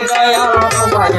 দয়া তোমার